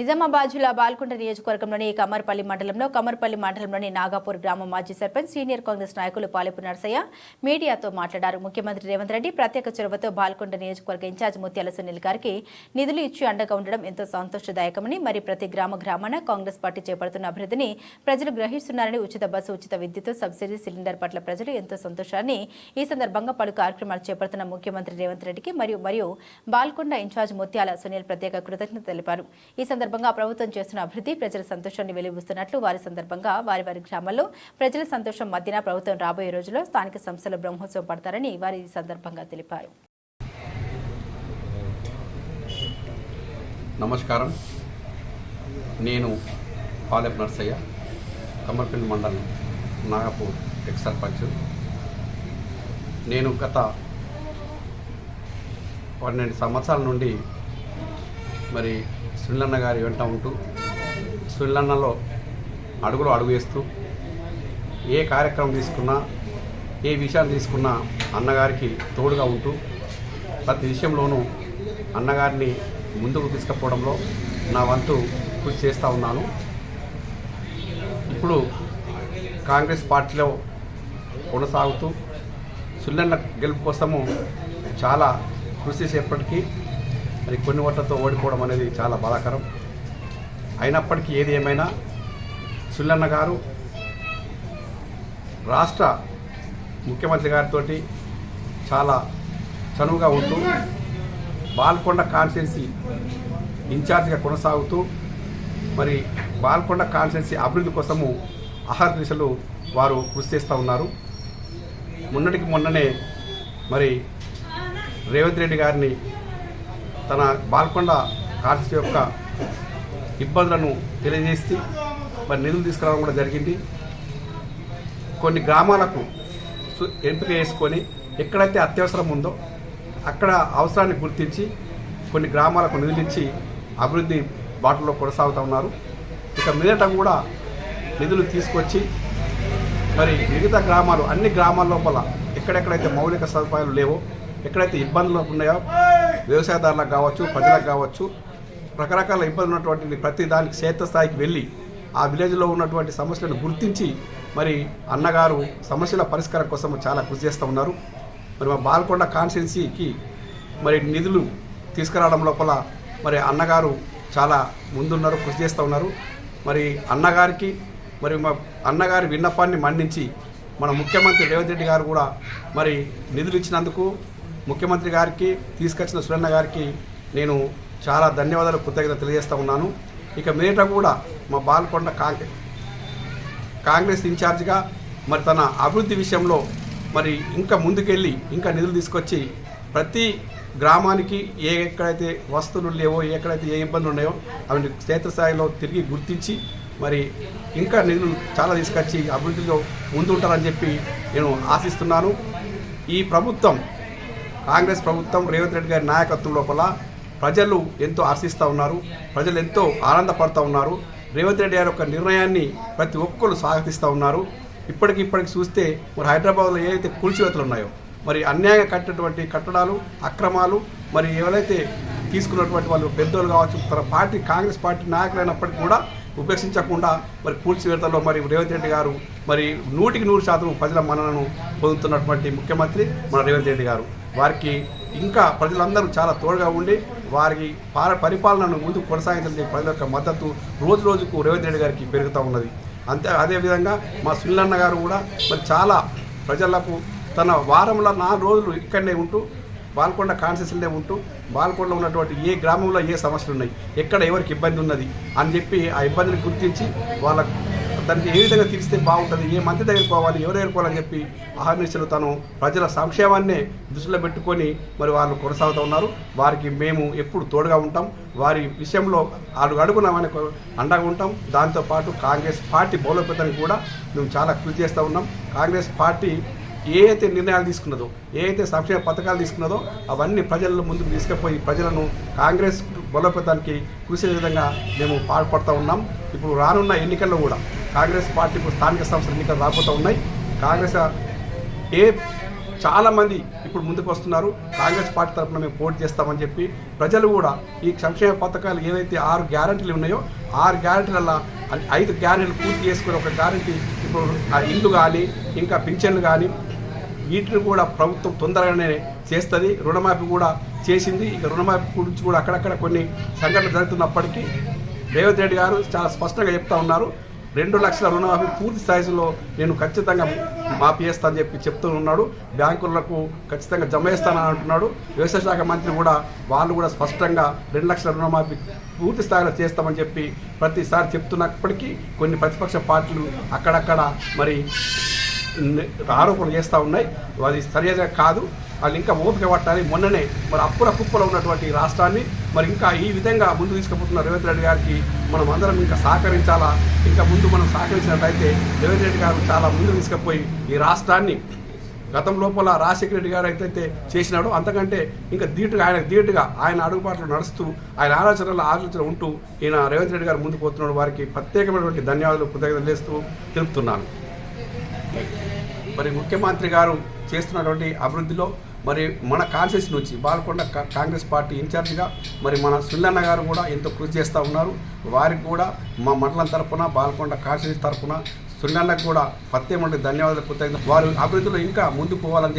నిజామాబాద్ జిల్లా బాల్కొండ నియోజకవర్గంలోని కమర్పల్లి మండలంలో కమర్పల్లి మండలంలోని నాగాపూర్ గ్రామ మాజీ సర్పంచ్ సీనియర్ కాంగ్రెస్ నాయకులు పాలెపు నరసయ్య మీడియాతో మాట్లాడారు. ముఖ్యమంత్రి రేవంత్ రెడ్డి ప్రత్యేక చొరవతో బాల్కొండ నియోజకవర్గ ఇన్ఛార్జ్ ముత్యాల సునీల్ గారికి నిధులు ఇచ్చి అండగా ఉండడం ఎంతో సంతోషదాయకమని మరి ప్రతి గ్రామ గ్రామాన కాంగ్రెస్ పార్టీ చేపడుతున్న అభివృద్ధిని ప్రజలు గ్రహిస్తున్నారని ఉచిత బస్సు ఉచిత విద్యుత్ సబ్సిడీ సిలిండర్ పట్ల ప్రజలు ఎంతో సంతోషాన్ని ఈ సందర్భంగా పలు కార్యక్రమాలు చేపడుతున్న ముఖ్యమంత్రి రేవంత్ రెడ్డికి మరియు మరియు బాల్కొండ ఇన్ఛార్జ్ ముత్యాల సునీల్ ప్రత్యేక కృతజ్ఞత తెలిపారు. ఈ సందర్భంగా ప్రభుత్వం చేస్తున్న అభివృద్ధి ప్రజల సంతోషాన్ని వెలిబుస్తున్నట్లు వారి సందర్భంగా వారి వారి గ్రామాల్లో ప్రజల సంతోషం మధ్యన ప్రభుత్వం రాబోయే రోజుల్లో స్థానిక సంస్థల బ్రహ్మోత్సవం పడతారని వారి ఈ సందర్భంగా తెలిపారు. నమస్కారం. నేను పాలెపు నర్సయ్య కమ్మర్పల్లి మండలం నాగపూర్ ఎక్స్ సర్పంచ్. నేను గత పన్నెండు సంవత్సరాల నుండి మరి సునిలన్న గారి వెంట ఉంటూ సునిలన్నలో అడుగులు అడుగు వేస్తూ ఏ కార్యక్రమం తీసుకున్నా ఏ విషయాన్ని తీసుకున్నా అన్నగారికి తోడుగా ఉంటూ ప్రతి విషయంలోనూ అన్నగారిని ముందుకు తీసుకుపోవడంలో నా వంతు కృషి చేస్తూ ఉన్నాను. ఇప్పుడు కాంగ్రెస్ పార్టీలో కొనసాగుతూ సుల్లన్న గెలుపు కోసము చాలా కృషి చేసేప్పటికీ మరి కొన్ని ఓట్లతో ఓడిపోవడం అనేది చాలా బాధాకరం. అయినప్పటికీ ఏది ఏమైనా సుల్లన్న గారు రాష్ట్ర ముఖ్యమంత్రి గారితో చాలా చనువుగా ఉంటూ బాల్కొండ కాన్స్టిట్యున్సీ ఇన్ఛార్జ్గా కొనసాగుతూ మరి బాల్కొండ కాన్స్టిట్యున్సీ అభివృద్ధి కోసము ఆహార దిశలు వారు కృషి చేస్తూ ఉన్నారు. మొన్నటికి మొన్ననే మరి రేవంత్ రెడ్డి గారిని తన బాల్కొండ కాన్స్టిట్యూ యొక్క ఇబ్బందులను తెలియజేసి మరి నిధులు తీసుకురావడం కూడా జరిగింది. కొన్ని గ్రామాలకు సు- ఎంపిక చేసుకొని ఎక్కడైతే అత్యవసరం ఉందో అక్కడ అవసరాన్ని గుర్తించి కొన్ని గ్రామాలకు నిధులిచ్చి అభివృద్ధి బాటలో కొనసాగుతూ ఉన్నారు. ఇక మీదట కూడా నిధులు తీసుకొచ్చి మరి మిగతా గ్రామాలు అన్ని గ్రామాల లోపల ఎక్కడెక్కడైతే మౌలిక సదుపాయాలు లేవో ఎక్కడైతే ఇబ్బందులు ఉన్నాయో వ్యవసాయదారులకు కావచ్చు ప్రజలకు కావచ్చు రకరకాల ఇబ్బందులు ఉన్నటువంటి ప్రతి దానికి క్షేత్రస్థాయికి వెళ్ళి ఆ విలేజ్లో ఉన్నటువంటి సమస్యలను గుర్తించి మరి అన్నగారు సమస్యల పరిష్కారం కోసం చాలా కృషి చేస్తూ ఉన్నారు. మరి మా బాల్కొండ కాన్స్టిట్యున్సీకి మరి నిధులు తీసుకురావడం లోపల మరి అన్నగారు చాలా ముందున్నారు కృషి చేస్తూ ఉన్నారు. మరి అన్నగారికి మరి మా అన్నగారి విన్నపాన్ని మన్నించి మన ముఖ్యమంత్రి రేవంత్ రెడ్డి గారు కూడా మరి నిధులు ఇచ్చినందుకు ముఖ్యమంత్రి గారికి తీసుకొచ్చిన సురన్న గారికి నేను చాలా ధన్యవాదాలు కృతజ్ఞత తెలియజేస్తూ ఉన్నాను. ఇక మీదట కూడా మా బాల్కొండ కాంగ్రెస్ కాంగ్రెస్ ఇన్ఛార్జిగా మరి తన అభివృద్ధి విషయంలో మరి ఇంకా ముందుకెళ్ళి ఇంకా నిధులు తీసుకొచ్చి ప్రతి గ్రామానికి ఏ ఎక్కడైతే వస్తువులు లేవో ఎక్కడైతే ఏ ఇబ్బందులు ఉన్నాయో అవి క్షేత్రస్థాయిలో తిరిగి గుర్తించి మరి ఇంకా నిధులు చాలా తీసుకొచ్చి అభివృద్ధిలో ముందుంటారని చెప్పి నేను ఆశిస్తున్నాను. ఈ ప్రభుత్వం కాంగ్రెస్ ప్రభుత్వం రేవంత్ రెడ్డి గారి నాయకత్వం లోపల ప్రజలు ఎంతో హర్షిస్తూ ఉన్నారు ప్రజలు ఎంతో ఆనందపడుతూ ఉన్నారు. రేవంత్ రెడ్డి గారి యొక్క నిర్ణయాన్ని ప్రతి ఒక్కరు స్వాగతిస్తూ ఉన్నారు. ఇప్పటికి ఇప్పటికి చూస్తే మరి హైదరాబాద్లో ఏదైతే కూల్చివేతలు ఉన్నాయో మరి అన్యాయంగా కట్టినటువంటి కట్టడాలు అక్రమాలు మరి ఎవరైతే తీసుకున్నటువంటి వాళ్ళు పెద్దోళ్ళు కావచ్చు తన పార్టీ కాంగ్రెస్ పార్టీ నాయకులైనప్పటికీ కూడా ఉపేక్షించకుండా మరి కూల్చివేతలో మరి రేవంత్ రెడ్డి గారు మరి నూటికి నూరు శాతం ప్రజల మన్ననను పొందుతున్నటువంటి ముఖ్యమంత్రి మన రేవంత్ రెడ్డి గారు. వారికి ఇంకా ప్రజలందరూ చాలా తోడుగా ఉండి వారికి పరిపాలనను ముందుకు కొనసాగించడానికి ప్రజల యొక్క మద్దతు రోజు రోజుకు రేవంత్ రెడ్డి గారికి పెరుగుతూ ఉన్నది. అంతే అదేవిధంగా మా సునిలన్న గారు కూడా మరి చాలా ప్రజలకు తన వారంలో నాలుగు రోజులు ఇక్కడనే ఉంటూ బాల్కొండ కాన్సెషన్లే ఉంటూ బాల్కొండలో ఉన్నటువంటి ఏ గ్రామంలో ఏ సమస్యలు ఉన్నాయి ఎక్కడ ఎవరికి ఇబ్బంది ఉన్నది అని చెప్పి ఆ ఇబ్బందిని గుర్తించి వాళ్ళ దానికి ఏ విధంగా తీరిస్తే బాగుంటుంది ఏ మంత్రి దగ్గరికి పోవాలి ఎవరు దగ్గరికి చెప్పి అహర్నిశలు తను ప్రజల సంక్షేమాన్నే దృష్టిలో పెట్టుకొని మరి వాళ్ళు కొనసాగుతూ ఉన్నారు. వారికి మేము ఎప్పుడు తోడుగా ఉంటాం. వారి విషయంలో అడుగు అడుగునామని అండగా ఉంటాం. దాంతోపాటు కాంగ్రెస్ పార్టీ బలోపేతానికి కూడా మేము చాలా కృషి చేస్తూ ఉన్నాం. కాంగ్రెస్ పార్టీ ఏ అయితే నిర్ణయాలు తీసుకున్నదో ఏ అయితే సంక్షేమ పథకాలు తీసుకున్నదో అవన్నీ ప్రజల ముందుకు తీసుకుపోయి ప్రజలను కాంగ్రెస్ బలోపేతానికి కృషి విధంగా మేము పాల్పడుతూ ఉన్నాం. ఇప్పుడు రానున్న ఎన్నికల్లో కూడా కాంగ్రెస్ పార్టీకు స్థానిక సంస్థల ఎన్నికలు రాబోతూ ఉన్నాయి. కాంగ్రెస్ ఏ చాలామంది ఇప్పుడు ముందుకు వస్తున్నారు. కాంగ్రెస్ పార్టీ తరఫున మేము పోటీ చేస్తామని చెప్పి ప్రజలు కూడా ఈ సంక్షేమ పథకాలు ఏవైతే ఆరు గ్యారంటీలు ఉన్నాయో ఆరు గ్యారంటీల ఐదు గ్యారంటీలు పూర్తి చేసుకుని ఒక గ్యారంటీ ఇప్పుడు ఆ ఇల్లు కానీ ఇంకా పింఛన్లు కానీ వీటిని కూడా ప్రభుత్వం తొందరగానే చేస్తుంది. రుణమాఫీ కూడా చేసింది. ఇక రుణమాఫీ గురించి కూడా అక్కడక్కడ కొన్ని సంఘటనలు జరుగుతున్నప్పటికీ రేవంత్ రెడ్డి గారు చాలా స్పష్టంగా చెప్తా ఉన్నారు. రెండు లక్షల రుణమాఫీ పూర్తి స్థాయిలో నేను ఖచ్చితంగా మాఫీ చేస్తానని చెప్పి చెప్తూ ఉన్నాడు బ్యాంకులకు ఖచ్చితంగా జమ చేస్తానని అంటున్నాడు. వ్యవసాయ శాఖ మంత్రి కూడా వాళ్ళు కూడా స్పష్టంగా రెండు లక్షల రుణమాఫీ పూర్తి స్థాయిలో చేస్తామని చెప్పి ప్రతిసారి చెప్తున్నప్పటికీ కొన్ని ప్రతిపక్ష పార్టీలు అక్కడక్కడ మరి ఆరోపణలు చేస్తూ ఉన్నాయి. అది సరిగా కాదు. వాళ్ళు ఇంకా ఓపిక పట్టాలి మొన్ననే. మరి అప్పుల కుప్పలో ఉన్నటువంటి రాష్ట్రాన్ని మరి ఇంకా ఈ విధంగా ముందు తీసుకుపోతున్న రేవంత్ రెడ్డి గారికి మనం అందరం ఇంకా సహకరించాలా? ఇంకా ముందు మనం సహకరించినట్లయితే రేవంత్ రెడ్డి గారు చాలా ముందు తీసుకుపోయి ఈ రాష్ట్రాన్ని గతం లోపల రాజశేఖర రెడ్డి గారు అయితే చేసినాడో అంతకంటే ఇంకా ధీటుగా ఆయన ధీటుగా ఆయన అడుగుబాట్లు నడుస్తూ ఆయన ఆలోచనలు ఆలోచన ఉంటూ ఈయన రేవంత్ రెడ్డి గారు ముందుకు పోతున్నాడు. వారికి ప్రత్యేకమైనటువంటి ధన్యవాదాలు కృతజ్ఞతలు చేస్తూ తెలుపుతున్నాను. మరి ముఖ్యమంత్రి గారు చేస్తున్నటువంటి అభివృద్ధిలో మరి మన కాన్షియస్ నుంచి బాల్కొండ కాంగ్రెస్ పార్టీ ఇన్ఛార్జిగా మరి మన సుల్లన్న గారు కూడా ఎంతో కృషి చేస్తూ ఉన్నారు. వారికి కూడా మా మండలం తరఫున బాల్కొండ కాన్షియస్ తరపున సుల్లన్నకు కూడా ప్రత్యేకమైన ధన్యవాదాలు కృతజ్ఞత వారు అభివృద్ధిలో ఇంకా ముందుకు పోవాలని చెప్పి